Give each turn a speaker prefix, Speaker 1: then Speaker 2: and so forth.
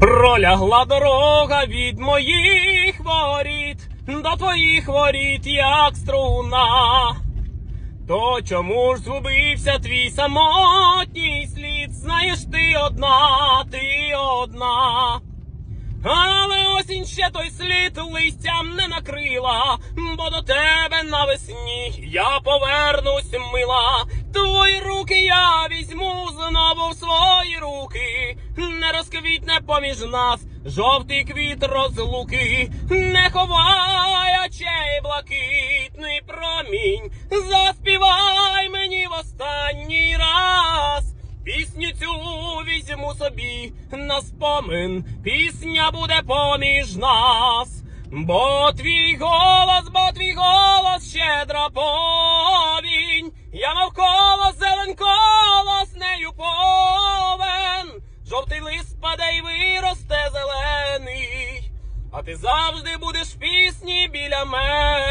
Speaker 1: Пролягла дорога від моїх воріт до твоїх воріт, як струна. То чому ж згубився твій самотній слід? Знаєш, ти одна, ти одна. Але осінь ще той слід листям не накрила, бо до тебе навесні я повернусь мила. Твої руки я знову в свої руки, не розквітне поміж нас жовтий квіт розлуки, не ховай очей блакитний промінь, заспівай мені в останній раз. Пісню цю візьму собі на спомин, пісня буде поміж нас. Бо твій голос, бо твій голос щедра повінь. Ти завжди будеш пісні біля мене.